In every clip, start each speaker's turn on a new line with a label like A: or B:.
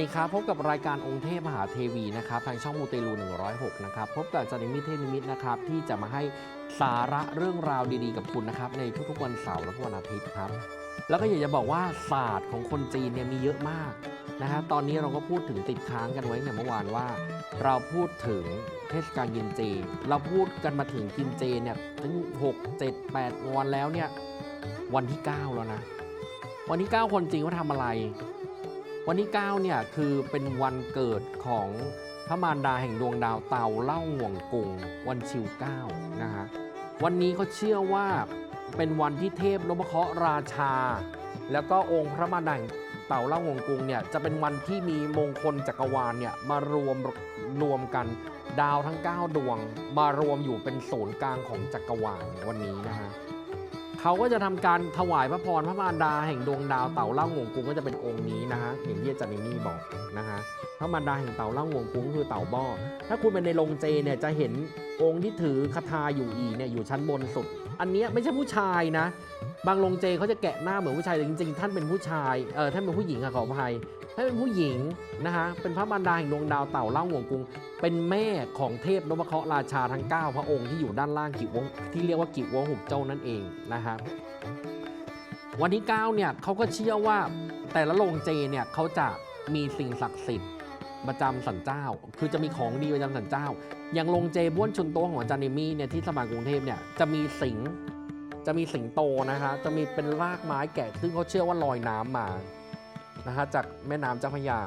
A: ดีครับ พบกับรายการองค์เทพมหาเทวีนะครับทางช่องมูเตลู 106 นะครับ พบกับจารย์นิมิตเทนิมิตนะครับ ที่จะมาให้สาระเรื่องราวดีๆ กับคุณนะครับ ในทุกๆวันเสาร์และวันอาทิตย์ครับ แล้วก็อยากจะบอกว่าศาสตร์ของคนจีนเนี่ยมีเยอะมากนะฮะตอนนี้เราก็พูดถึงติดค้างกันไว้ในเมื่อวานว่า เราพูดถึงเทศกาลกินเจ เราพูดกันมาถึงกินเจเนี่ยถึง 6 7 8 วันแล้วเนี่ยวันที่ 9 แล้วนะ วันที่ 9 คนจริงว่าทำอะไร วันที่9เนี่ยคือเป็นวันเกิดของพระมารดาแห่งดวงดาวเตาเล่าห่วงกงวันชิวเก้านะฮะวันนี้เขาเชื่อว่าเป็นวันที่เทพนพเคราะห์ราชา แล้วก็องค์พระมารดาแห่งเต่าเล่าห่วงกงเนี่ยจะเป็นวันที่มีมงคลจักรวาลเนี่ยมารวมรวมกันดาวทั้ง 9 ดวง มารวมอยู่เป็นศูนย์กลางของจักรวาลวันนี้นะฮะ เขาก็จะทำการถวายพระพรพระมารดาแห่งดวงดาวเต่าเล่างวงกุ้งก็จะเป็นองค์นี้นะฮะอย่างที่อาจารย์นี่บอกนะฮะพระมารดาแห่งเต่าเล่างวงกุ้งคือเต่าบ้อถ้าคุณเป็นในโรงเจเนี่ยจะเห็นองค์ที่ถือคาถาอยู่อีเนี่ยอยู่ชั้นบนสุด อันนี้ไม่ใช่ผู้ชายนะ บางโรงเจเขาจะแกะหน้าเหมือนผู้ชายแต่จริงๆ ท่านเป็นผู้ชายเออท่านเป็นผู้หญิงอะขออภัย ท่าเป็นผู้หญิงนะฮะเป็นพระมารดาแห่งดวงดาวเต่าเล่าหงวงกุง เป็นแม่ของเทพนพเคราะห์ราชาทั้ง 9 พระองค์ที่อยู่ด้านล่างกิวงที่เรียกว่ากิวงหุบเจ้านั่นเองนะฮะวันที่9เนี่ยเขาก็เชื่อว่าแต่ละโรงเจเนี่ยเขาจะมีสิ่งศักดิ์สิทธิ์ประจำสันเจ้า คือจะมีของดีประจำสันเจ้า อย่างโรงเจบ้วนชุนโตของอาจารย์เนมี่เนี่ยที่สมานกรุงเทพเนี่ยจะมีสิงจะมีสิงโตนะคะจะมีเป็นรากไม้แกะซึ่งเขาเชื่อว่าลอยน้ำมา นะคะจากแม่น้ำเจ้าพระยา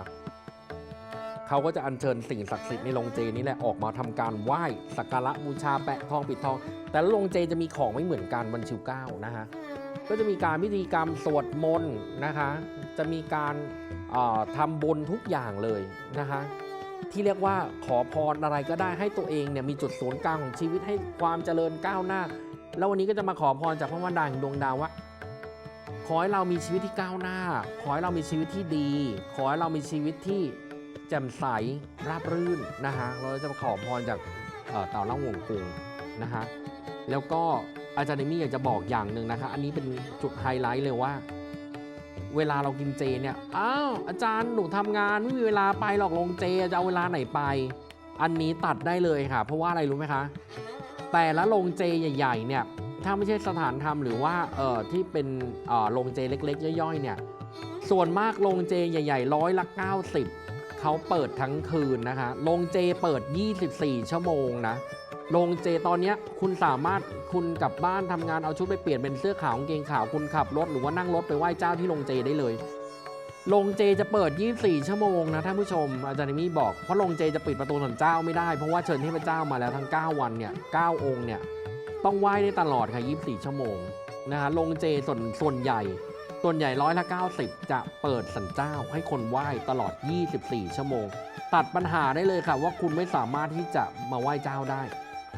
A: เขาก็จะอัญเชิญสิ่งศักดิ์สิทธิ์ในโรงเจนี้แหละออกมาทำการไหว้สักการะบูชาแปะทองปิดทอง แต่โรงเจจะมีของไม่เหมือนกันวันชิวเก้านะคะก็จะมีการพิธีกรรมสวดมนต์นะคะ จะมีการเอ่อทำบุญทุกอย่างเลยนะคะที่เรียกว่าขอพรอะไรก็ได้ให้ตัวเองเนี่ยมีจุดศูนย์กลางของชีวิตให้ความเจริญก้าวหน้า แล้ววันนี้ก็จะมาขอพรจากพระวันดาแห่งดวงดาวว่า ขอให้เรามีชีวิตที่ก้าวหน้า ขอให้เรามีชีวิตที่ดี ขอให้เรามีชีวิตที่แจ่มใสราบรื่นนะคะเราจะมาขอพรจากเอ่อเต่าล่าห่วงกุงนะคะแล้วก็อาจารย์เดมี่อยากจะบอกอย่างหนึ่งนะคะ อันนี้เป็นจุดไฮไลท์เลยว่า เวลาเรากินเจเนี่ยอ้าวอาจารย์หนูทำงานไม่มีเวลาไปหรอกลงเจจะเอาเวลาไหนไป อันนี้ตัดได้เลยค่ะ เพราะว่าอะไรรู้ไหมคะ แต่ละโรงเจใหญ่ ๆ เนี่ย ถ้าไม่ใช่สถานธรรมหรือว่าเอ่อที่เป็นเอ่อโรงเจเล็ก ๆ ย่อยๆเนี่ยส่วนมากโรงเจใหญ่ๆร้อยละ90เขาเปิดทั้งคืนนะคะโรงเจเปิด 24 ชั่วโมงนะโรงเจตอนเนี้ยคุณสามารถคุณกลับบ้านทำงานเอาชุดไปเปลี่ยนเป็นเสื้อขาวกางเกงขาวคุณขับรถหรือว่านั่งรถไปไหว้เจ้าที่โรงเจได้เลยโรงเจจะเปิด 24 ชั่วโมงนะท่านผู้ชม อาจารย์นิมี่บอก เพราะโรงเจจะปิดประตูสันเจ้าไม่ได้ เพราะว่าเชิญเทพเจ้ามาแล้วทั้ง 9 วันเนี่ย 9 องค์เนี่ย ต้องไหว้ได้ตลอดค่ะ 24 ชั่วโมงนะฮะโรงเจส่วนส่วนใหญ่ ส่วนใหญ่ร้อยละ 90 จะเปิดสันเจ้าให้คนไหว้ตลอด 24 ชั่วโมง ตัดปัญหาได้เลยค่ะ ว่าคุณไม่สามารถที่จะมาไหว้เจ้าได้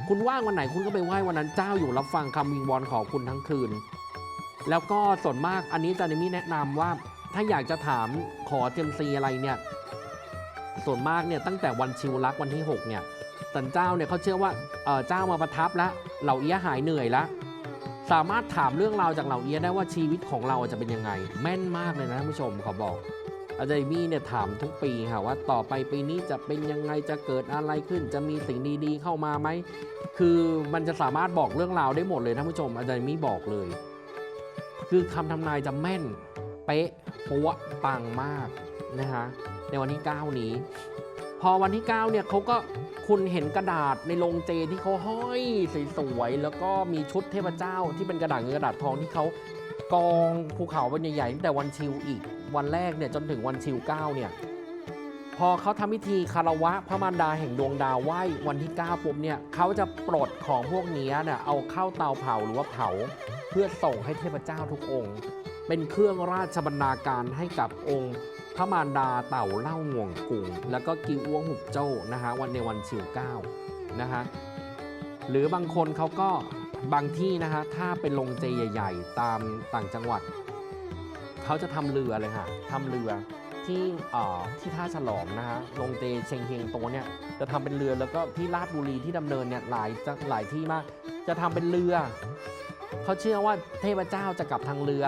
A: คุณว่างวันไหนคุณก็ไปไหว้วันนั้นเจ้าอยู่รับฟังคำวิงวอนของคุณทั้งคืน แล้วก็ส่วนมากอันนี้อาจารย์นิมี่แนะนำว่าถ้าอยากจะถามขอเจมซีอะไรเนี่ยส่วนมากเนี่ยตั้งแต่วันชิวลักษ์วันที่ 6 เนี่ย สันเจ้าเนี่ยเขาเชื่อว่าเจ้ามาประทับแล้วเหล่าเอี้ยหายเหนื่อยแล้วสามารถถามเรื่องราวจากเหล่าเอี้ยได้ว่าชีวิตของเราจะเป็นยังไง แม่นมากเลยนะท่านผู้ชมขอบอกอาจารย์มี่เนี่ยถามทุกปีค่ะว่าต่อไปปีนี้จะเป็นยังไงจะเกิดอะไรขึ้น จะมีสิ่งดีๆเข้ามาไหมคือมันจะสามารถบอกเรื่องราวได้หมดเลยท่านผู้ชม อาจารย์มี่บอกเลย คือคำทำนายจะแม่น เป๊ะปัวปังมากนะฮะในวันที่ 9 นี้ พอวันที่ 9 เนี่ยเขาก็คุณเห็นกระดาษในโรงเจที่เขาห้อยสวยๆแล้วก็มีชุดเทพเจ้าที่เป็นกระดาษเงินกระดาษทองที่เขากองภูเขาเป็นใหญ่ๆตั้งแต่วันชิวอีก วันแรกเนี่ยจนถึงวันชิว9เนี่ยพอเขาทำพิธีคารวะพระมารดาแห่งดวงดาวไหว้วันที่9ปุ๊บเนี่ยเขาจะปลดของพวกนี้เนี่ยเอาเข้าเตาเผาหรือว่าเผา เพื่อส่งให้เทพเจ้าทุกองค์ เป็นเครื่องราชบรรณาการให้กับองค์ พระมารดาเต่าเล่าง่วงกุงแล้วก็กิวอ้วงหุบโจ้านะฮะวันในวันชิวเก้านะฮะหรือบางคนเขาก็บางที่นะฮะถ้าเป็นโรงเจใหญ่ๆ ตามต่างจังหวัด เขาจะทำเรือเลยค่ะทำเรือที่เอ่อที่ท่าฉลอมนะฮะโรงเจเชงเฮงโตเนี่ยจะทำเป็นเรือแล้วก็ที่ราชบุรีที่ดำเนินเนี่ยหลายจะหลายที่มาก จะทำเป็นเรือ เขาเชื่อว่าเทพเจ้าจะกลับทางเรือ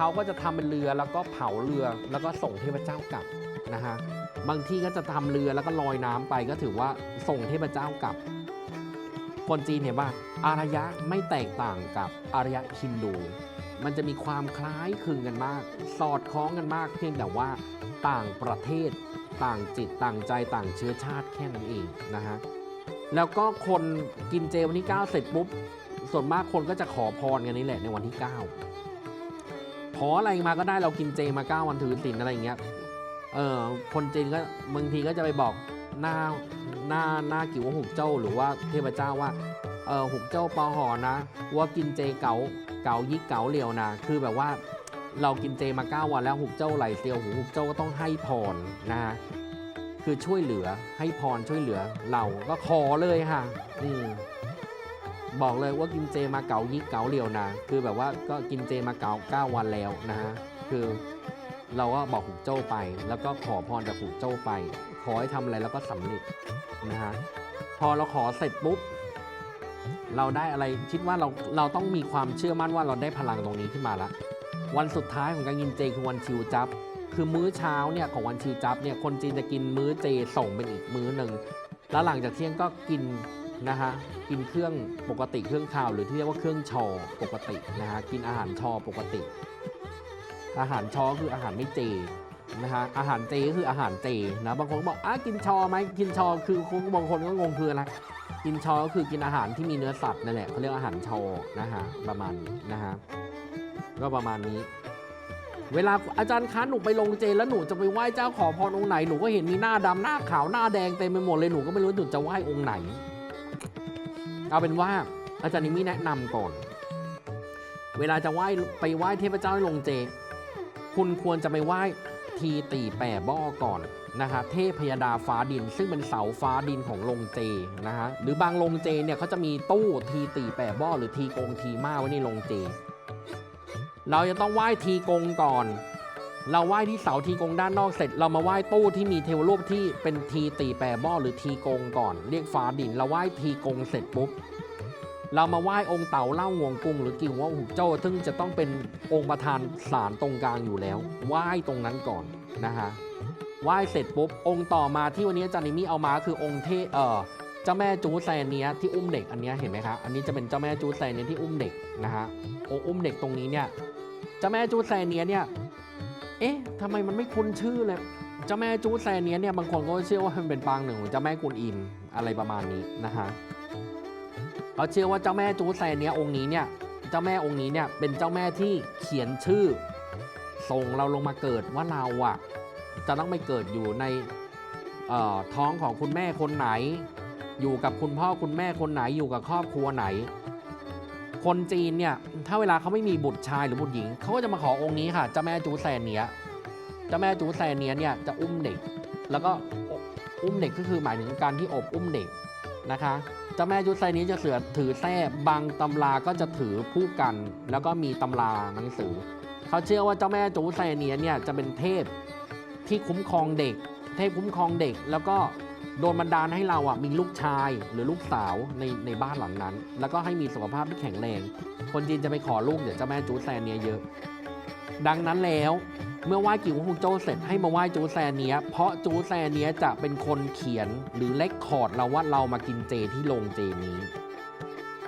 A: เขาก็จะทำเป็นเรือแล้วก็เผาเรือแล้วก็ส่งเทพเจ้ากลับนะฮะบางที่ก็จะทำเรือแล้วก็ลอยน้ำไปก็ถือว่าส่งเทพเจ้ากลับ คนจีนเห็นป่ะอารยะไม่แตกต่างกับอารยะฮินดู มันจะมีความคล้ายคลึงกันมาก สอดคล้องกันมากเพียงแต่ว่าต่างประเทศต่างจิตต่างใจต่างเชื้อชาติแค่นั้นเองนะฮะแล้วก็คนกินเจวันที่ 9 เสร็จปุ๊บส่วนมากคนก็จะขอพรกันนี่แหละในวันที่ 9 ขออะไรมาก็ได้เรากินเจมา9วันถือศีลอะไรอย่างเงี้ยเออคนจีนก็บางทีก็จะไปบอกหน้าหน้าหน้ากิ๋วหุกเจ้าหรือว่าเทพเจ้าว่าเออหุกเจ้าปอหอนะว่ากินเจเก๋าเก๋ายิกเก๋าเหลียวนะคือแบบว่าเรากินเจมา9วันแล้วหุกเจ้าไหลเซียวหูหุกเจ้าก็ต้องให้พรนะฮะคือช่วยเหลือให้พรช่วยเหลือเราก็ขอเลยค่ะ อืม บอกเลยว่ากินเจมาเก๋ายิกเก๋าเหลียวนะคือแบบว่าก็กินเจมาเก๋าเก้าวันแล้วนะฮะคือเราก็บอกหูโจ้ไป แล้วก็ขอพรจากหูโจ้ไป ขอให้ทำอะไรแล้วก็สำเร็จนะฮะพอเราขอเสร็จปุ๊บเราได้อะไรคิดว่าเราเราต้องมีความเชื่อมั่นว่าเราได้พลังตรงนี้ขึ้นมาละวันสุดท้ายของการกินเจคือวันชิวจับ คือมื้อเช้าเนี่ยของวันชิวจับเนี่ยคนจีนจะกินมื้อเจส่งเป็นอีกมื้อหนึ่งแล้วหลังจากเที่ยงก็กิน นะฮะกินเครื่องปกติเครื่องข้าวหรือที่เรียกว่าเครื่องชอปกตินะฮะกินอาหารชอปกติ อาหารชอคืออาหารไม่เจนะฮะอาหารเจก็คืออาหารเจนะบางคนบอกอะกินชอไหมกินชอคือบางคนก็งงคืออะไรกินชอก็คือกินอาหารที่มีเนื้อสัตว์นั่นแหละเขาเรียกอาหารชอนะฮะประมาณนี้นะฮะก็ประมาณนี้ เวลาอาจารย์คะหนูไปลงเจแล้วหนูจะไปไหว้เจ้าขอพรองค์ไหนหนูก็เห็นมีหน้าดำหน้าขาวหน้าแดงเต็มไปหมดเลยหนูก็ไม่รู้หนูจะไหว้องค์ไหน เอาเป็นว่าอาจารย์นิมิแนะนำก่อน เวลาจะไหว้ไปไหว้เทพเจ้าให้ลงเจ คุณควรจะไปไหว้ทีตีแป่บ้อก่อนนะฮะเทพพยดาฟ้าดิน ซึ่งเป็นเสาฟ้าดินของลงเจนะฮะหรือบางลงเจเนี่ยเขาจะมีตู้ทีตีแป่บ้อหรือทีโกงทีมาไว้ในลงเจ เราจะต้องไหว้ทีกงก่อน เราไหว้ที่เสาทีกงด้านนอกเสร็จ เรามาไหว้ตู้ที่มีเทวรูปที่เป็นทีตีแปรบ้อหรือทีกงก่อน เรียกฟ้าดินเราไหว้ทีกงเสร็จปุ๊บเรามาไหว้องค์เต่าเล่างวงกุงหรือกิ่งว่าหุกโจ้าซึ่งจะต้องเป็นองค์ประธานศาลตรงกลางอยู่แล้วไหว้ตรงนั้นก่อนนะฮะไหว้เสร็จปุ๊บองค์ต่อมาที่วันนี้อาจารย์นิมิเอามาคือองค์เทเออเจ้าแม่จูแซนเนี้ยที่อุ้มเด็กอันนี้เห็นไหมคะอันนี้จะเป็นเจ้าแม่จูแซนเนี้ยที่อุ้มเด็กนะฮะองค์อุ้มเด็กตรงนี้เนี่ยเจ้าแม่จูแซเนียเนี่ย เอ๊ะทำไมมันไม่คุ้นชื่อเลยเจ้าแม่จูแซเนียเนี่ยบางคนก็เชื่อว่ามันเป็นปางหนึ่งของเจ้าแม่กุนอิมอะไรประมาณนี้นะฮะเขาเชื่อว่าเจ้าแม่จูแซเนียองค์นี้เนี่ยเจ้าแม่องค์นี้เนี่ยเป็นเจ้าแม่ที่เขียนชื่อ ส่งเราลงมาเกิดว่าเราอะจะต้องไปเกิดอยู่ในท้องของคุณแม่คนไหน อยู่กับคุณพ่อคุณแม่คนไหนอยู่กับครอบครัวไหน คนจีนเนี่ยถ้าเวลาเขาไม่มีบุตรชายหรือบุตรหญิงเขาก็จะมาขอองค์นี้ค่ะเจ้าแม่จูแซนเนียเจ้าแม่จูแซนเนียเนี่ยจะอุ้มเด็ก แล้วก็อุ้มเด็กก็คือหมายถึงการที่อบอุ้มเด็กนะคะเจ้าแม่จูแซเนียจะเสือถือแท้บางตำราก็จะถือผู้กัน แล้วก็มีตำราหนังสือเขาเชื่อว่าเจ้าแม่จูแซนเนียเนี่ยจะเป็นเทพที่คุ้มครองเด็ก เทพคุ้มครองเด็กแล้วก็ โดนบันดาลให้เราอะมีลูกชายหรือลูกสาวในในบ้านหลังนั้น แล้วก็ให้มีสุขภาพที่แข็งแรง คนจีนจะไปขอลูกเดี๋ยวเจ้าแม่จูแซนเนียเยอะ ดังนั้นแล้วเมื่อไหว้กิ๋วฮงโจเสร็จให้มาไหว้จูแซนเนียเพราะจูแซนเนียจะเป็นคนเขียนหรือเลคคอร์ดเราว่าเรามากินเจที่โรงเจนี้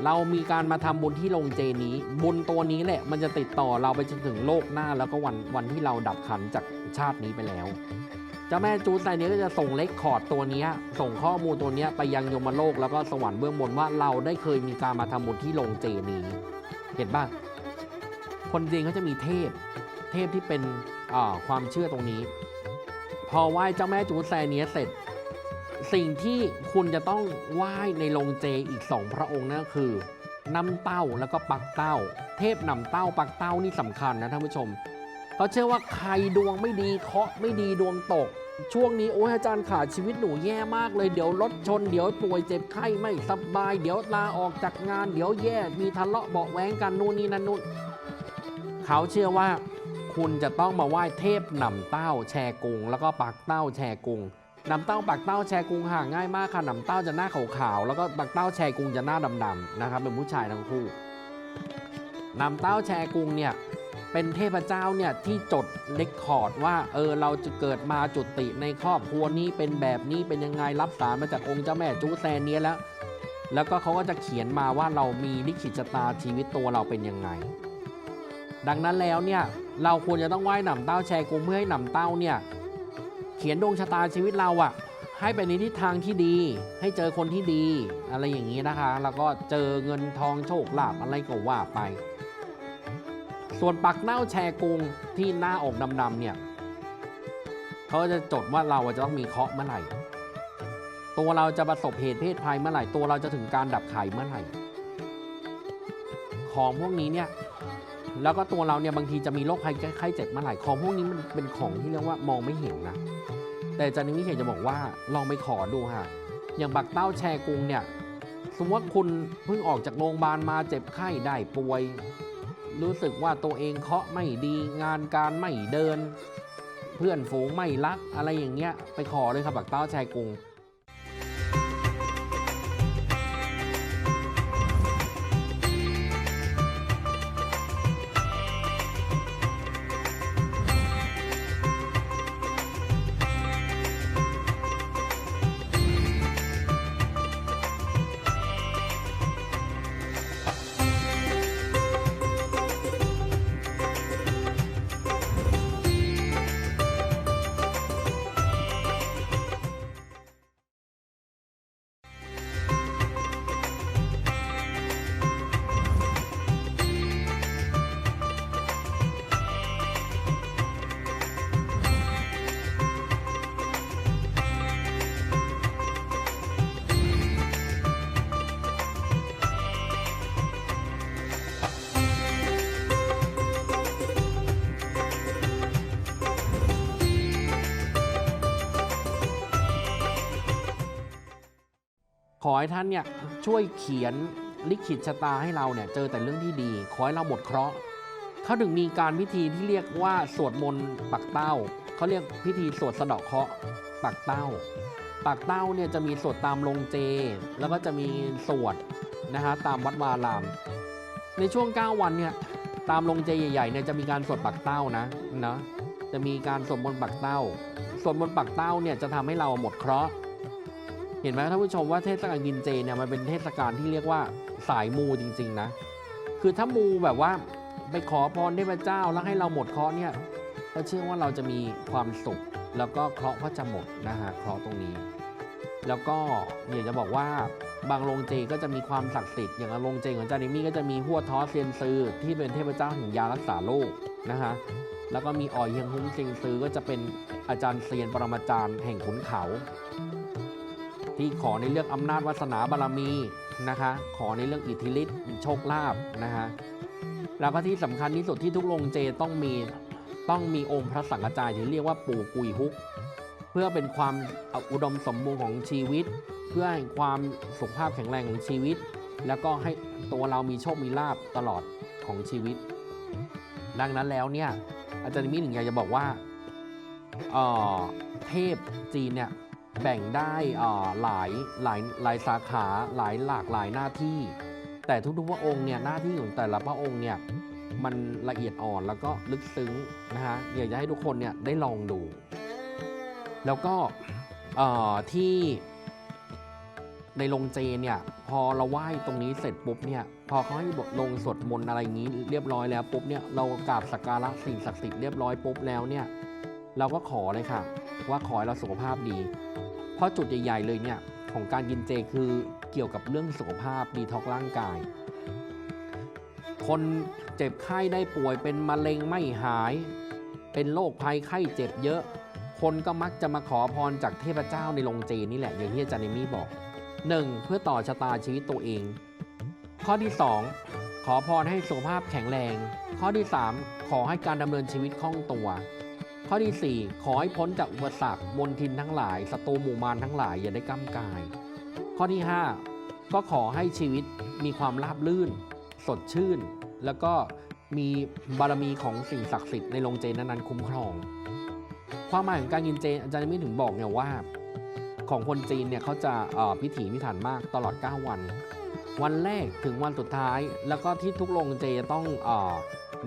A: เรามีการมาทำบุญที่โรงเจนี้ บุญตัวนี้แหละมันจะติดต่อเราไปจนถึงโลกหน้าแล้วก็วันวันที่เราดับขันจากชาตินี้ไปแล้ว เจ้าแม่จูนไซเนี้ยก็จะส่งเลคคอร์ดตัวนี้ ส่งข้อมูลตัวนี้ไปยังยมโลกแล้วก็สวรรค์เบื้องบนว่าเราได้เคยมีการมาทำบุญที่โรงเจนี้ เห็นป่ะคนจีนเขาจะมีเทพ เทพที่เป็นความเชื่อตรงนี้ พอไหว้เจ้าแม่จูแซเนียเสร็จ สิ่งที่คุณจะต้องไหว้ในโรงเจอีกสองพระองค์นั่นคือน้ำเต้าแล้วก็ปักเต้า เทพนำเต้าปักเต้านี่สำคัญนะท่านผู้ชม เขาเชื่อว่าใครดวงไม่ดีเคาะไม่ดีดวงตก ช่วงนี้โอ้ยอาจารย์ขาชีวิตหนูแย่มากเลยเดี๋ยวรถชน เดี๋ยวป่วยเจ็บไข้ไม่สบาย เดี๋ยวลาออกจากงาน เดี๋ยวแย่มีทะเลาะเบาะแว้งกันนู่นนี่นั่นนู่นเขาเชื่อว่า คุณจะต้องมาไหว้เทพนำเต้าแชกุง แล้วก็ปักเต้าแชกุงนำเต้าปักเต้าแชกุงห่างง่ายมากค่ะนำเต้าจะหน้าขาวๆแล้วก็ปักเต้าแชกุงจะหน้าดำๆนะครับเป็นผู้ชายทั้งคู่นำเต้าแชกุงเนี่ย เป็นเทพเจ้าเนี่ยที่จดเลคคอร์ดว่าเออเราจะเกิดมาจุติในครอบครัวนี้เป็นแบบนี้เป็นยังไงรับสารมาจากองค์เจ้าแม่จูแซนเนี้ยแล้ว แล้วก็เขาก็จะเขียนมาว่าเรามีลิขิตชะตาชีวิตตัวเราเป็นยังไง ดังนั้นแล้วเนี่ยเราควรจะต้องไหว้หนำเต้าแชร์กรุงเพื่อให้หนำเต้าเนี่ยเขียนดวงชะตาชีวิตเราอะให้ไปในทิศทางที่ดี ให้เจอคนที่ดี อะไรอย่างนี้นะคะ แล้วก็เจอเงินทองโชคลาภอะไรก็ว่าไป ส่วนปักเน่าแชร์กรงที่หน้าอกดำๆเนี่ยเขาจะจดว่าเราจะต้องมีเคราะห์เมื่อไหร่ ตัวเราจะประสบเหตุเพศภัยเมื่อไหร่ ตัวเราจะถึงการดับไข่เมื่อไหร่ ของพวกนี้เนี่ยแล้วก็ตัวเราเนี่ยบางทีจะมีโรคภัยไข้เจ็บเมื่อไหร่ของพวกนี้มันเป็นของที่เรียกว่ามองไม่เห็นนะ แต่อาจารย์นิมิเขตจะบอกว่าลองไปขอดูฮะอย่างบักเต้าแชร์กรุงเนี่ย สมมติว่าคุณเพิ่งออกจากโรงพยาบาลมาเจ็บไข้ได้ป่วย รู้สึกว่าตัวเองเคาะไม่ดีงานการไม่เดิน เพื่อนฝูงไม่รักอะไรอย่างเงี้ย ไปขอเลยครับบักเต้าชายกรุง ขอให้ท่านเนี่ยช่วยเขียนลิขิตชะตาให้เราเนี่ยเจอแต่เรื่องที่ดี ขอให้เราหมดเคราะห์เขาถึงมีการพิธีที่เรียกว่าสวดมนต์ปักเต้าเขาเรียกพิธีสวดสะเดาะเคราะห์ปักเต้าปักเต้าเนี่ยจะมีสวดตามโรงเจ แล้วก็จะมีสวดนะฮะตามวัดวาราม ในช่วง 9 วันเนี่ยตามโรงเจใหญ่ๆเนี่ยจะมีการสวดปักเต้านะนะจะมีการสวดมนต์ปักเต้าสวดมนต์ปักเต้าเนี่ยจะทำให้เราหมดเคราะห์ เห็นไหมท่านผู้ชมว่าเทศกาลกินเจเนี่ยมันเป็นเทศกาลที่เรียกว่าสายมูจริง ๆ นะ คือถ้ามูแบบว่าไปขอพรเทพเจ้าแล้วให้เราหมดเคราะห์เนี่ยก็เชื่อว่าเราจะมีความสุขแล้วก็เคราะห์ก็จะหมดนะฮะเคราะห์ตรงนี้ แล้วก็อยากจะบอกว่าบางโรงเจก็จะมีความศักดิ์สิทธิ์อย่างโรงเจของจานิมี่ก็จะมีหัวท้อเซียนซือที่เป็นเทพเจ้าแห่งยารักษาโรคนะฮะแล้วก็มีออยเฮียงฮุ้งเซิงซือก็จะเป็นอาจารย์เซียนปรมาจารย์แห่งขุนเขา ที่ขอในเรื่องอำนาจวาสนาบารมีนะคะ ขอในเรื่องอิทธิฤทธิ์โชคลาภนะคะแล้วก็ที่สำคัญที่สุดที่ทุกโรงเจต้องมีต้องมีองค์พระสังฆจายที่เรียกว่าปู่กุยฮุก เพื่อเป็นความอุดมสมบูรณ์ของชีวิต เพื่อให้ความสุขภาพแข็งแรงของชีวิต แล้วก็ให้ตัวเรามีโชคมีลาภตลอดของชีวิต ดังนั้นแล้วเนี่ยอาจารย์มิหนึ่งอยากจะบอกว่าเออเทพจีนเนี่ย แบ่งได้หลายหลายหลายสาขาหลายหลากหลายหน้าที่ แต่ทุกๆพระองค์เนี่ยหน้าที่ของแต่ละพระองค์เนี่ยมันละเอียดอ่อนแล้วก็ลึกซึ้งนะฮะอยากจะให้ทุกคนเนี่ยได้ลองดู แล้วก็ที่ในโรงเจเนี่ยพอเราไหว้ตรงนี้เสร็จปุ๊บเนี่ยพอเขาให้บทลงสวดมนต์อะไรอย่างนี้เรียบร้อยแล้วปุ๊บเนี่ยเรากราบสักการะสิ่งศักดิ์สิทธิ์เรียบร้อยปุ๊บแล้วเนี่ยเราก็ขอเลยค่ะ ว่าขอให้เราสุขภาพดี ราะจุดใหญ่ ๆ เลยเนี่ยของการกินเจคือเกี่ยวกับเรื่องสุขภาพดีท็อกร่างกาย คนเจ็บไข้ได้ป่วยเป็นมะเร็งไม่หาย เป็นโรคภัยไข้เจ็บเยอะ คนก็มักจะมาขอพรจากเทพเจ้าในโรงเจนี่แหละอย่างที่อาจารย์เอมี่บอก 1. เพื่อต่อชะตาชีวิตตัวเอง ข้อที่ 2 ขอพรให้สุขภาพแข็งแรง ข้อที่ 3 ขอให้การดำเนินชีวิตคล่องตัว ข้อทีสี่ 4 ขอให้พ้นจากอุปสรรคมนทินทั้งหลายศัตรูหมู่มารทั้งหลายอย่าได้ก้ำกาย ข้อที่ 5 ก็ขอให้ชีวิตมีความราบรื่น สดชื่น แล้วก็มีบารมีของสิ่งศักดิ์สิทธิ์ในโรงเจนั้นๆคุ้มครอง ความหมายของการกินเจอาจารย์ไม่ถึงบอกเนี่ยว่า ของคนจีนเนี่ยเขาจะพิถีพิถันมากตลอด 9 วัน วันแรกถึงวันสุดท้าย แล้วก็ที่ทุกโรงเจจะต้องอ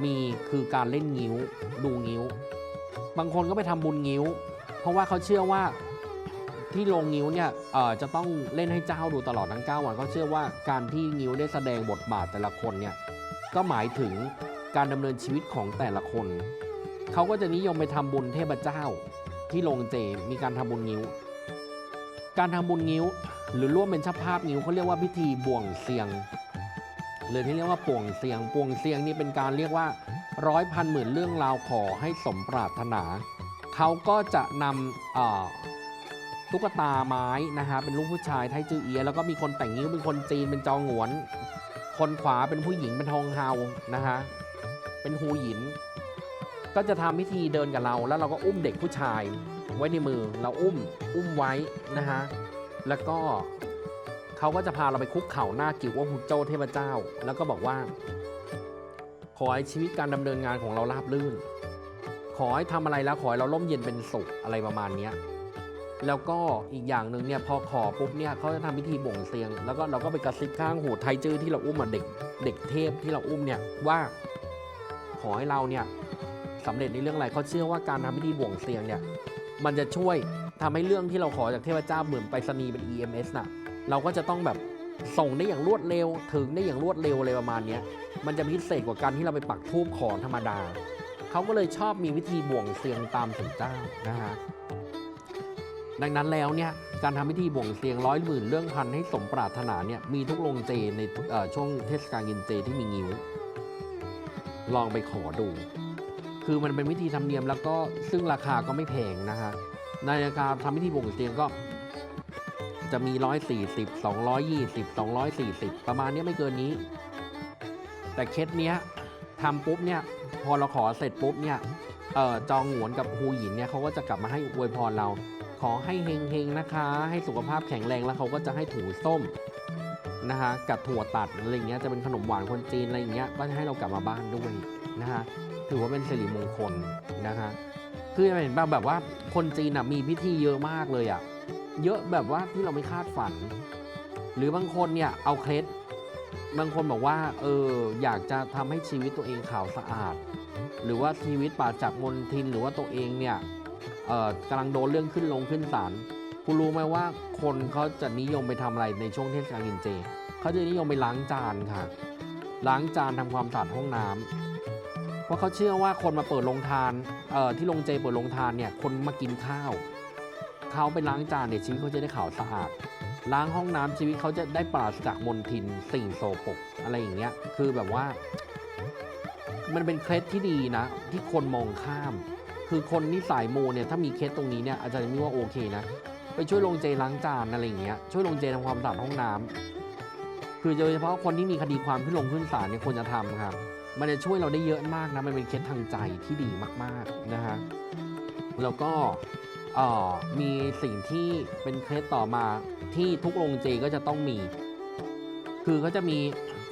A: มีคือการเล่นงิ้ว ดูงิ้ว บางคนก็ไปทำบุญงิ้ว เพราะว่าเขาเชื่อว่าที่โรงงิ้วเนี่ยจะต้องเล่นให้เจ้าดูตลอดทั้ง 9 วันเขาเชื่อว่าการที่งิ้วได้แสดงบทบาทแต่ละคนเนี่ยก็หมายถึงการดำเนินชีวิตของแต่ละคน เขาก็จะนิยมไปทำบุญเทพเจ้า ที่โรงเจมีการทำบุญงิ้ว การทำบุญงิ้ว หรือร่วมเป็นเจ้าภาพงิ้วเขาเรียกว่าพิธีบ่วงเซียง หรือที่เรียกว่าป่วงเซียงป่วงเซียงนี่เป็นการเรียกว่า ร้อยพันหมื่นเรื่องราวขอให้สมปรารถนา เขาก็จะนำตุ๊กตาไม้นะฮะเป็นลูกผู้ชายไทจือเอีย แล้วก็มีคนแต่งงิ้วเป็นคนจีนเป็นจองหวน คนขวาเป็นผู้หญิงเป็นทองเฮานะฮะเป็นฮูหยิน ก็จะทำพิธีเดินกับเรา แล้วเราก็อุ้มเด็กผู้ชายไว้ในมือเราอุ้มอุ้มไว้นะฮะแล้วก็เขาก็จะพาเราไปคุกเข่าหน้ากิวว่าฮุโจ้เทพเจ้า แล้วก็บอกว่า อให้ชีวิตการดำเนินงานของเราราบรื่น ขอให้ทำอะไรแล้วขอให้เราล่มเย็นเป็นสุขอะไรประมาณนี้แล้วก็อีกอย่างหนึ่งเนี่ยพอขอปุ๊บเนี่ยเขาจะทำพิธีบ่งเซียง แล้วก็เราก็ไปกระซิบข้างหูไทจื้อที่เราอุ้มมาเด็กเด็กเทพที่เราอุ้มเนี่ยว่าขอให้เราเนี่ยสำเร็จในเรื่องอะไรเขาเชื่อว่าการทำพิธีบ่งเซียงเนี่ยมันจะช่วยทำให้เรื่องที่เราขอจากเทพเจ้าเหมือนไปรษณีย์เป็น EMS น่ะเราก็จะต้องแบบส่งได้อย่างรวดเร็วถึงได้อย่างรวดเร็วอะไรประมาณนี้ มันจะพิเศษกว่าการที่เราไปปักทูบขอธรรมดา เขาก็เลยชอบมีวิธีบ่วงเซียงตามถึงเจ้านะฮะดังนั้นแล้วเนี่ยการทำพิธีบ่วงเซียงร้อยหมื่นเรื่องพันให้สมปรารถนาเนี่ยมีทุกโรงเจในช่วงเทศกาลกินเจที่มีงิ้ว ลองไปขอดู คือมันเป็นวิธีธรรมเนียมแล้วก็ซึ่งราคาก็ไม่แพงนะฮะในราคาทำพิธีบ่งเตียงก็ จะมี 140 220 240 ประมาณนี้ไม่เกินนี้ แต่เคสเนี้ยทำปุ๊บเนี่ยพอเราขอเสร็จปุ๊บเนี่ยเอ่อจองหวนกับฮูหยินเนี่ยเขาก็จะกลับมาให้อวยพรเรา ขอให้เฮงๆนะคะ ให้สุขภาพแข็งแรงแล้วเขาก็จะให้ถูส้มนะฮะกับถั่วตัดอะไรเงี้ยจะเป็นขนมหวานคนจีนอะไรเงี้ยก็จะให้เรากลับมาบ้านด้วยนะฮะถือว่าเป็นสิริมงคลนะฮะคือเห็นแบบแบบว่าคนจีนอะมีพิธีเยอะมากเลยอะเยอะแบบว่าที่เราไม่คาดฝัน หรือบางคนเนี่ยเอาเคล็ด บางคนบอกว่า เออ อยากจะทำให้ชีวิตตัวเองขาวสะอาด หรือว่าชีวิตปราศจากมลทินหรือว่าตัวเองเนี่ย เออกำลังโดนเรื่องขึ้นลงขึ้นศาลคุณรู้ไหมว่าคนเขาจะนิยมไปทำอะไรในช่วงเทศกาลกินเจเขาจะนิยมไปล้างจานค่ะ ล้างจานทำความสะอาดห้องน้ำเพราะเขาเชื่อว่าคนมาเปิดโรงทานเอ่อที่โรงเจเปิดโรงทานเนี่ยคนมากินข้าวเขาไปล้างจานเนี่ยชีวิตเขาจะได้ขาวสะอาด ล้างห้องน้ำชีวิตเขาจะได้ปราศจากมลทินสิ่งโสโครกอะไรอย่างเงี้ย คือแบบว่า มันเป็นเคล็ดที่ดีนะ ที่คนมองข้าม คือคนที่สายมูเนี่ยถ้ามีเคล็ดตรงนี้เนี่ยอาจารย์นี่ว่าโอเคนะ ไปช่วยลงเจล้างจานอะไรอย่างเงี้ยช่วยลงเจทำความสะอาดห้องน้ำคือโดยเฉพาะคนที่มีคดีความขึ้นลงขึ้นศาลเนี่ยควรจะทำครับมันจะช่วยเราได้เยอะมากนะ มันเป็นเคล็ดทางใจที่ดีมาก ๆ นะฮะ แล้วก็ มีสิ่งที่เป็นเคล็ดต่อมาที่ทุกโรงเจก็จะต้องมี คือเขาจะมี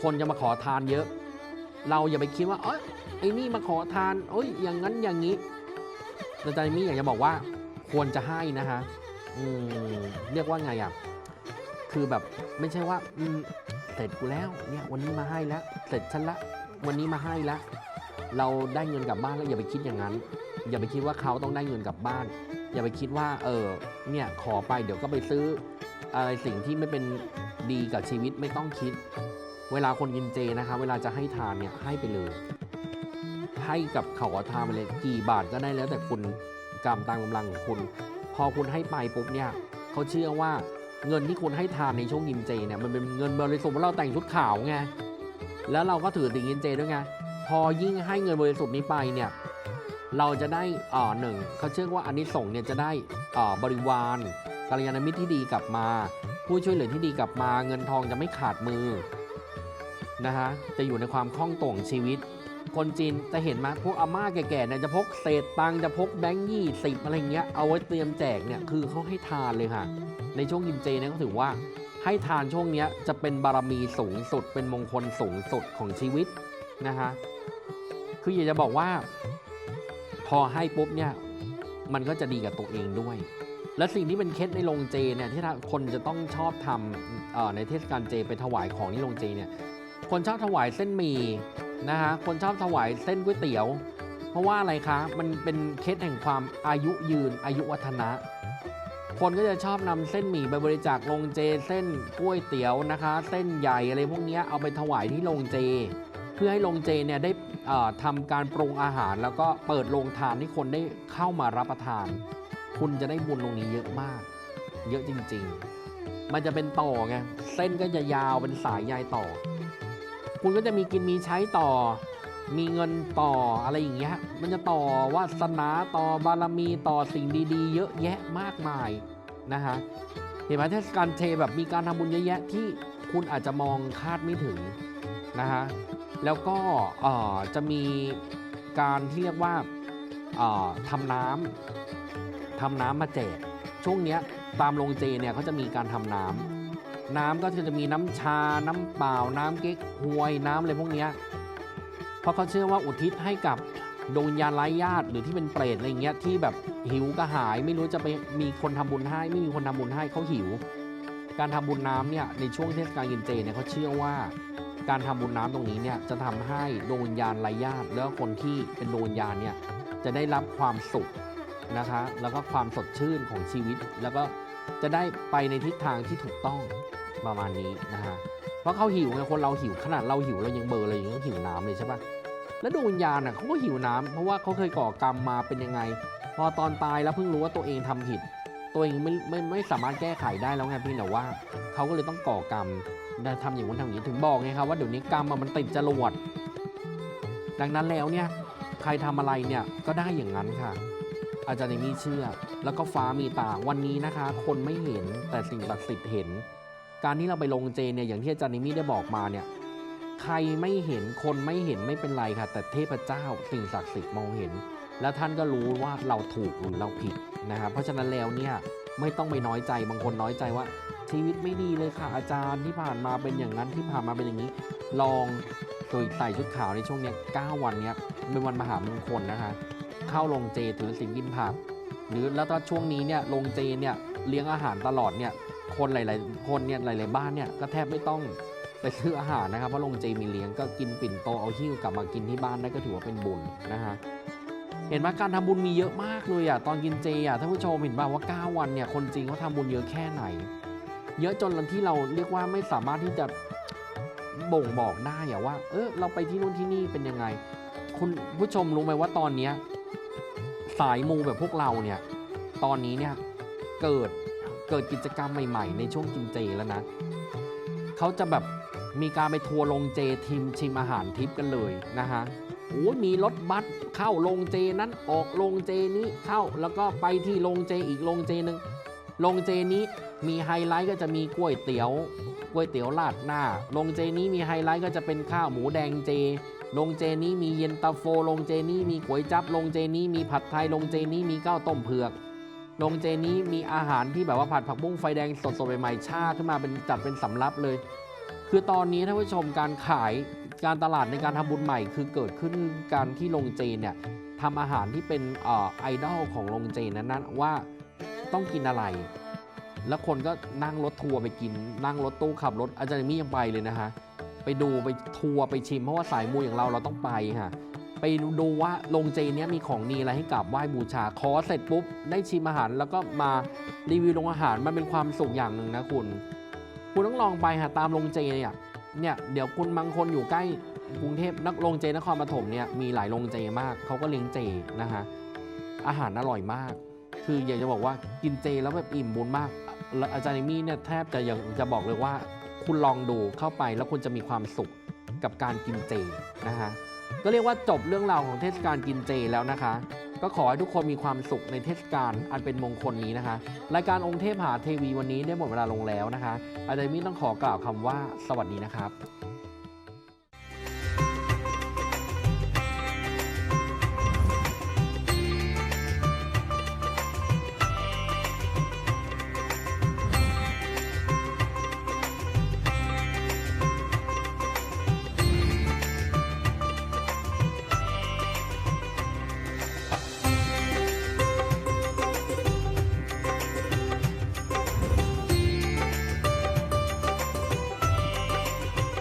A: คนจะมาขอทานเยอะ เราอย่าไปคิดว่าเอ้ยไอ้นี่มาขอทานเอ้ยอย่างนั้นอย่างนี้แต่ใจมี่อยากจะบอกว่าควรจะให้นะฮะอืมเรียกว่าไงอะคือแบบไม่ใช่ว่าอืมเสร็จกูแล้วเนี่ยวันนี้มาให้แล้ว เสร็จฉันละ วันนี้มาให้แล้วเราได้เงินกลับบ้านแล้วอย่าไปคิดอย่างนั้น อย่าไปคิดว่าเขาต้องได้เงินกลับบ้าน อย่าไปคิดว่า เออเนี่ยขอไปเดี๋ยวก็ไปซื้ออะไรสิ่งที่ไม่เป็นดีกับชีวิตไม่ต้องคิด เวลาคนกินเจนะคะ เวลาจะให้ทานเนี่ยให้ไปเลย ให้กับเขาขอทานไปเลยกี่บาทก็ได้แล้วแต่คุณกำตามกำลังของคุณ พอคุณให้ไปปุ๊บเนี่ยเขาเชื่อว่าเงินที่คุณให้ทานในช่วงกินเจเนี่ยมันเป็นเงินบริสุทธิ์เพราะเราแต่งชุดขาวไงแล้วเราก็ถือติ่งกินเจด้วยไงพอยิ่งให้เงินบริสุทธิ์นี้ไปเนี่ย เราจะได้อ่อหนึ่งเขาเชื่อว่าอันนี้ส่งส์เนี่ยจะได้อ่อบริวารกัลยาณมิตรที่ดีกลับมา ผู้ช่วยเหลือที่ดีกลับมา เงินทองจะไม่ขาดมือนะฮะจะอยู่ในความคล่องตัวของชีวิต คนจีนจะเห็นไหมพวกอาม่าแก่ๆเนี่ยจะพกเศษตังจะพกแบงค์ยี่สิบอะไรเงี้ยเอาไว้เตรียมแจกเนี่ยคือเขาให้ทานเลยค่ะ ในช่วงกินเจเนี่ยเขาถือว่าให้ทานช่วงนี้จะเป็นบารมีสูงสุด เป็นมงคลสูงสุดของชีวิตนะฮะคืออยากจะบอกว่า อให้ปุ๊บเนี่ยมันก็จะดีกับตัวเองด้วย และสิ่งที่เป็นเคล็ดในโรงเจเนี่ยที่คนจะต้องชอบทำในเทศกาลเจไปถวายของที่โรงเจเนี่ยคนชอบถวายเส้นหมี่นะฮะคนชอบถวายเส้นก๋วยเตี๋ยว เพราะว่าอะไรคะมันเป็นเคล็ดแห่งความอายุยืนอายุวัฒนะ คนก็จะชอบนำเส้นหมี่ไปบริจาคโรงเจ เส้นก๋วยเตี๋ยวนะคะ เส้นใหญ่อะไรพวกนี้เอาไปถวายที่โรงเจ เพื่อให้โรงเจเนี่ยได้ ทำการปรุงอาหารแล้วก็เปิดโรงทานให้คนได้เข้ามารับประทาน คุณจะได้บุญตรงนี้เยอะมาก เยอะจริง ๆ มันจะเป็นต่อไงเส้นก็จะยาวเป็นสายใยต่อ คุณก็จะมีกินมีใช้ต่อ มีเงินต่ออะไรอย่างเงี้ยมันจะต่อวาสนาต่อบารมีต่อสิ่งดีๆ เยอะแยะมากมายนะฮะเห็นไหมเทศกาลเทแบบมีการทำบุญเยอะแยะที่คุณอาจจะมองคาดไม่ถึงนะฮะ แล้วก็จะมีการที่เรียกว่าทำน้ำทำน้ำมาแจกช่วงนี้ตามโรงเจเนี่ยเขาจะมีการทำน้ำน้ำก็จะมีน้ำชา น้ำเปล่า น้ำเก๊กฮวยน้ำอะไรพวกนี้เพราะเขาเชื่อว่าอุทิศให้กับดวงวิญญาณไร้ญาติหรือที่เป็นเปรตอะไรเงี้ยที่แบบหิวกระหาย ไม่รู้จะไปมีคนทำบุญให้ ไม่มีคนทำบุญให้เขาหิว การทำบุญน้ำเนี่ยในช่วงเทศกาลกินเจเนี่ยเขาเชื่อว่า การทำบุญน้ำตรงนี้เนี่ยจะทำให้ดวงวิญญาณไร้ญาติแล้วคนที่เป็นดวงวิญญาณเนี่ยจะได้รับความสุขนะคะ แล้วก็ความสดชื่นของชีวิต แล้วก็จะได้ไปในทิศทางที่ถูกต้องประมาณนี้นะฮะเพราะเขาหิวไงคนเราหิวขนาดเราหิวเรายังเบลอเลยยังหิวน้ำเลยใช่ปะแล้วดวงวิญญาณน่ะเขาก็หิวน้ำเพราะว่าเขาเคยก่อกรรมมาเป็นยังไง พอตอนตายแล้วเพิ่งรู้ว่าตัวเองทำผิด ตัวเองไม่ไม่ไม่สามารถแก้ไขได้แล้วไงพี่แต่ว่าเขาก็เลยต้องก่อกรรม ทำอย่างนู้นทำอย่างนี้ถึงบอกไงครับว่าเดี๋ยวนี้กรรมมันติดจรวด ดังนั้นแล้วเนี่ยใครทำอะไรเนี่ยก็ได้อย่างนั้นค่ะ อาจารย์เอมี่เชื่อ แล้วก็ฟ้ามีตาวันนี้นะคะ คนไม่เห็นแต่สิ่งศักดิ์สิทธิ์เห็น การที่เราไปลงเจเนี่ยอย่างที่อาจารย์เอมี่ได้บอกมาเนี่ยใครไม่เห็นคนไม่เห็นไม่เป็นไรค่ะ แต่เทพเจ้าสิ่งศักดิ์สิทธิ์มองเห็น แล้วท่านก็รู้ว่าเราถูกหรือเราผิดนะครับเพราะฉะนั้นแล้วเนี่ยไม่ต้องไปน้อยใจบางคนน้อยใจว่า ชีวิตไม่ดีเลยค่ะอาจารย์ที่ผ่านมาเป็นอย่างนั้นที่ผ่านมาเป็นอย่างนี้ ลองโดยใส่ชุดขาวในช่วงเนี้ย9วันเนี้ยเป็นวันมหามงคลนะคะ เข้าลงเจถือศีลกินผัก หรือแล้วก็ช่วงนี้เนี่ยลงเจเนี่ยเลี้ยงอาหารตลอดเนี่ยคนหลาย ๆ คนเนี่ยหลาย ๆ บ้านเนี่ยก็แทบไม่ต้องไปซื้ออาหารนะครับเพราะลงเจมีเลี้ยงก็กินปิ่นโตเอาหิ้วกลับมากินที่บ้านได้ก็ถือว่าเป็นบุญนะฮะเห็นไหมการทำบุญมีเยอะมากเลยอะตอนกินเจอะท่านผู้ชมเห็นป่าว่า 9 วันเนี่ยคนจริงเขาทำบุญเยอะแค่ไหน เยอะจนที่เราเรียกว่าไม่สามารถที่จะบ่งบอกได้อะว่า เออเราไปที่นู่นที่นี่เป็นยังไง คุณผู้ชมรู้ไหมว่าตอนเนี้ยสายมูแบบพวกเราเนี่ย ตอนนี้เนี่ยเกิดเกิดกิจกรรมใหม่ๆ ในช่วงกินเจแล้วนะเขาจะแบบมีการไปทัวร์ลงเจทีมชิมอาหารทิพย์กันเลยนะฮะโอ้ยมีรถบัสเข้าโรงเจนั้นออกโรงเจนี้เข้าแล้วก็ไปที่โรงเจอีกโรงเจหนึ่งโรงเจนี้ มีไฮไลท์ก็จะมีก๋วยเตี๋ยวก๋วยเตี๋ยวราดหน้าโรงเจนี้มีไฮไลท์ก็จะเป็นข้าวหมูแดงเจโรงเจนี้มีเย็นตาโฟโรงเจนี้มีก๋วยจั๊บโรงเจนี้มีผัดไทยโรงเจนี้มีข้าวต้มเผือกโรงเจนี้มีอาหารที่แบบว่าผัดผักบุ้งไฟแดงสดๆใหม่ๆชาขึ้นมาเป็นจัดเป็นสำรับเลย คือตอนนี้ท่านผู้ชมการขายการตลาดในการทำบุญใหม่ คือเกิดขึ้นการที่โรงเจเนี่ยทำอาหารที่เป็นอไอดอลของโรงเจนนั้นๆว่าต้องกินอะไร แล้วคนก็นั่งรถทัวร์ไปกิน นั่งรถตู้ขับรถอาจารย์มี่ยังไปเลยนะฮะ ไปดูไปทัวร์ไปชิมเพราะว่าสายมูอย่างเราเราต้องไปค่ะ ไปดูว่าโรงเจเนี้ยมีของดีอะไรให้กราบไหว้บูชา ขอเสร็จปุ๊บ ได้ชิมอาหารแล้วก็มารีวิวโรงอาหารมันเป็นความสุขอย่างหนึ่งนะคุณ คุณต้องลองไปหาตามโรงเจเนี่ยเนี่ยเดี๋ยวคุณบางคนอยู่ใกล้กรุงเทพนักโรงเจนครปฐมเนี่ยมีหลายโรงเจมากเขาก็เลี้ยงเจนะฮะอาหารอร่อยมาก คืออยากจะบอกว่ากินเจแล้วแบบอิ่มบุญมาก อาจารย์เอมี่เนี่ยแทบจะยังจะบอกเลยว่า คุณลองดูเข้าไปแล้วคุณจะมีความสุขกับการกินเจนะฮะก็เรียกว่าจบเรื่องราวของเทศกาลกินเจแล้วนะคะ ก็ขอให้ทุกคนมีความสุขในเทศกาลอันเป็นมงคลนี้นะคะ รายการองค์เทพหาเทวีวันนี้ได้หมดเวลาลงแล้วนะคะ อาจารย์มิตรต้องขอกล่าวคำว่าสวัสดีนะครับ